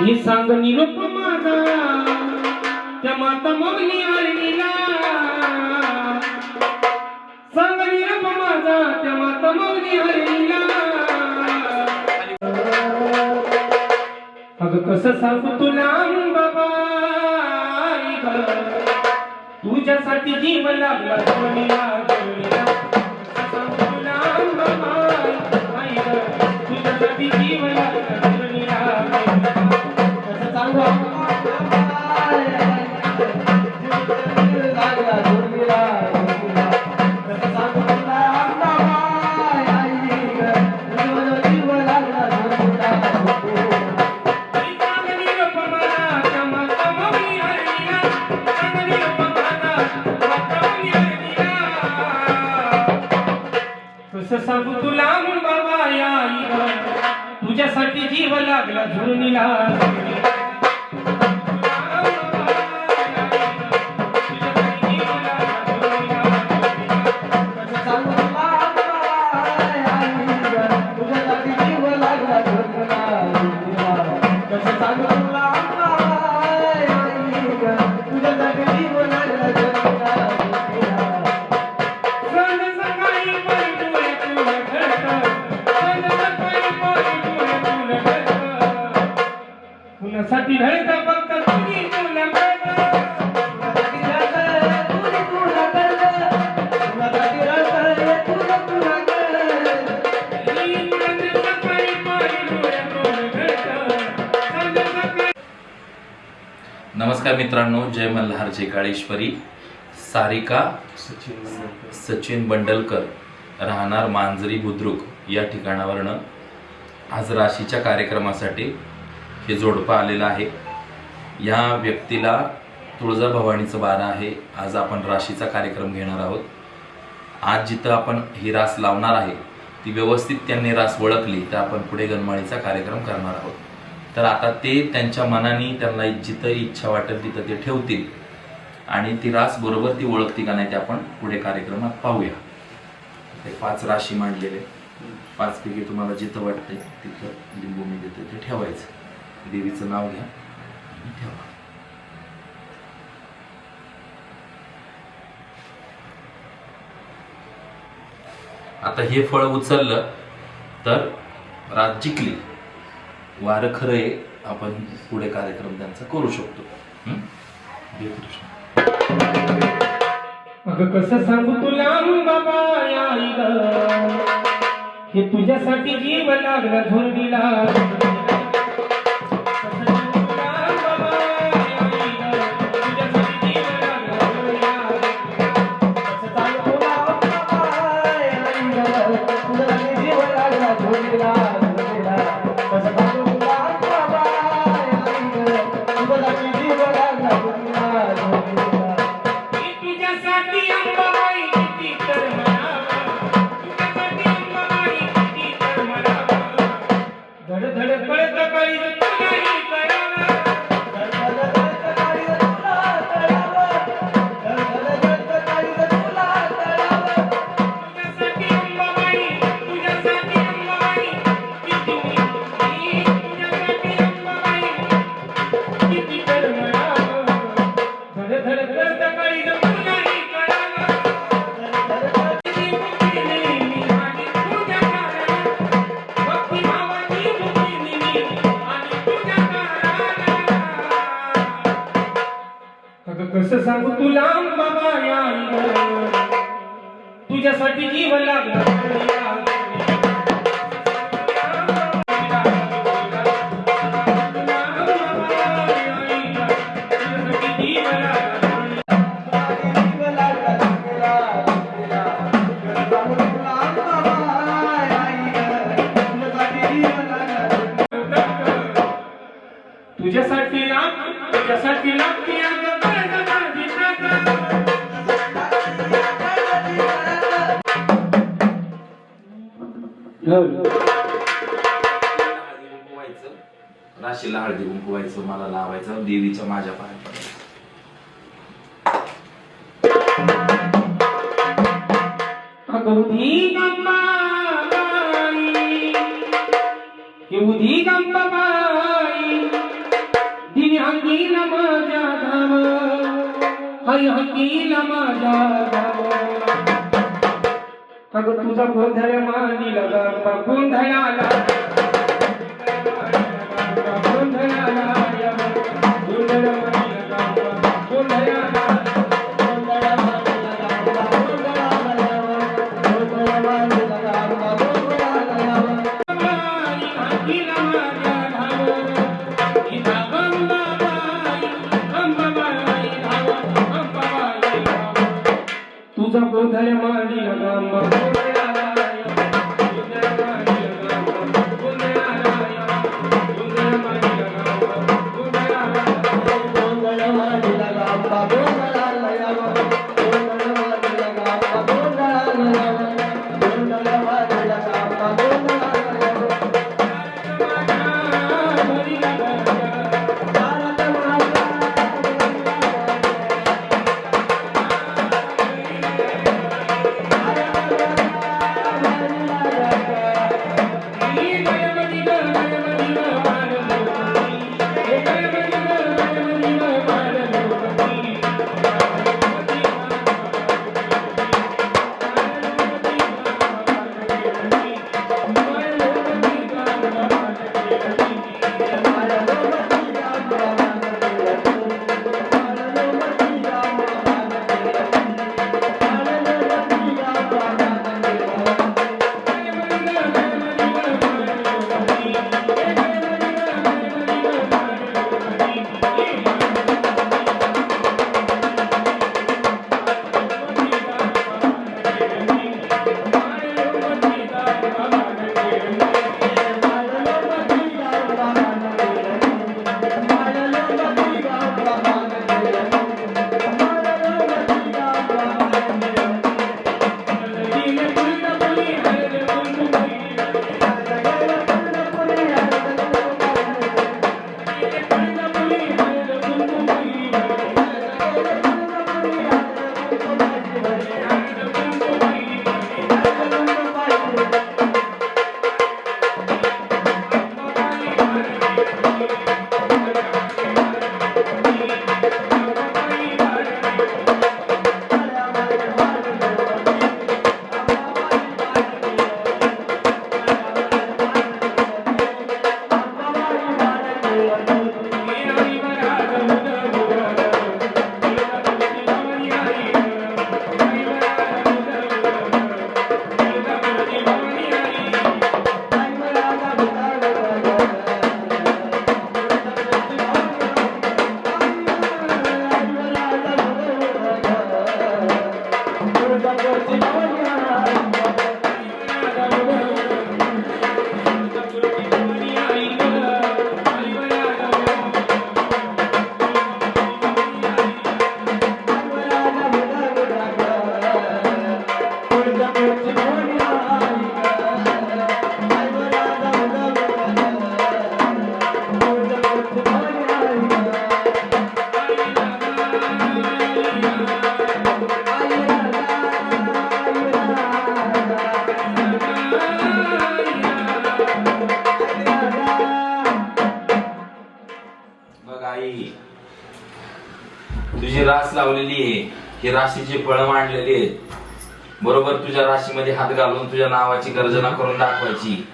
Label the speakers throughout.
Speaker 1: ही सांग निरोप माझा त्या माता मगनी आईला सांग निरोप माझा त्या माता मगनी आईला अगं कसं सांगू तुला बाबा? आई तुझ्यासाठी जीव लागला Hallelujah.
Speaker 2: नमस्कार मित्रांनो जय मल्हारचे काळेश्वरी सारिका सचिन बंडलकर राहणार मांजरी बुद्रुक या ठिकाणावरनं. आज राशीच्या कार्यक्रमासाठी हे जोडपं आलेलं आहे. या व्यक्तीला तुळजाभवानीचं बारा आहे. आज आपण राशीचा कार्यक्रम घेणार आहोत. आज जिथं आपण ही रास लावणार आहे ती व्यवस्थित त्यांनी रास ओळखली तर आपण पुढे गणमाळीचा कार्यक्रम करणार आहोत. तर आता ते त्यांच्या मनाने त्यांना जिथं इच्छा वाटेल तिथं ते ठेवतील. आणि ती रास बरोबर ती ओळखती का नाही ते आपण पुढे कार्यक्रमात पाहूया. ते पाच राशी मांडलेले. पाच पैकी तुम्हाला जिथं वाटते तिथं लिंबू मी देते ते ठेवायचं. देवीचं नाव घ्या. ठेवा. आता हे फळ उचललं तर रात जिंकली. वारं खरं आहे आपण पुढे कार्यक्रम त्यांचा करू शकतो. हं? हे कृष्ण
Speaker 1: अगं कसं सांगू तुला बाबा या हे तुझ्यासाठी जीव लागला झोरडीला तुझ्यासाठी
Speaker 2: हळदी कुंकू व्हायचं. राशीला हळदी कुंकू व्हायचं मला लावायचं देवीच्या माझ्या पाया पडायचं.
Speaker 1: ही गंगाबाई, येऊदी गंबाबाई दिनी हंगीला माझ्या धाम हय माझ्या मग तुझा गोंधळ मानी लगा गोंधळाला गोंधळाला
Speaker 3: Thank you. राशीची फळं मांडलेली आहेत. बरोबर तुझ्या राशीमध्ये हात घालून तुझ्या नावाची गर्जना करून दाखवायची.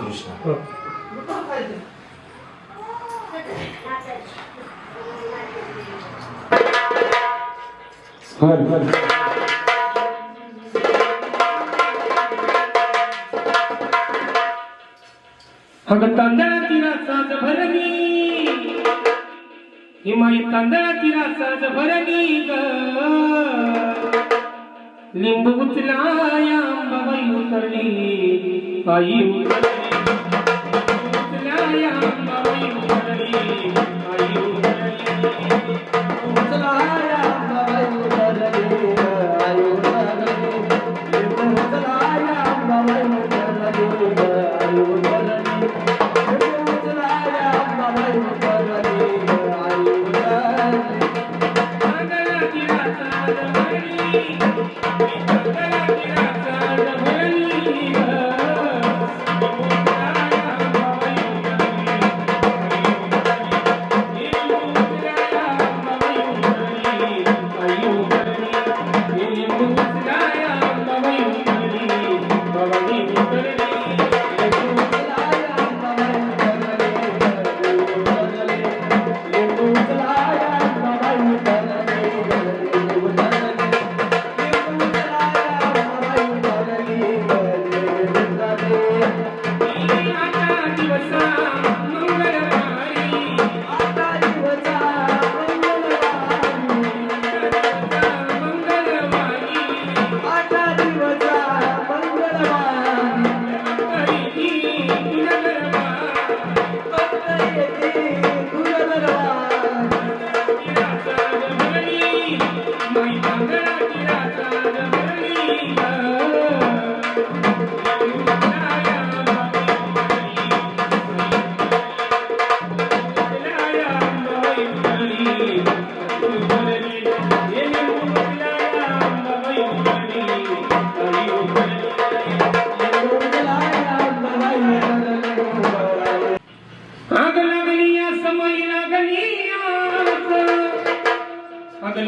Speaker 3: कृष्ण.
Speaker 1: हर हर तांदळाची साज भरणी. हिमाई तांदळाची साज भरणी ग. लिंबू उचलाया अंबाबाई उतरली. आई उतरली. उचलाया उतरली.
Speaker 4: Thank you.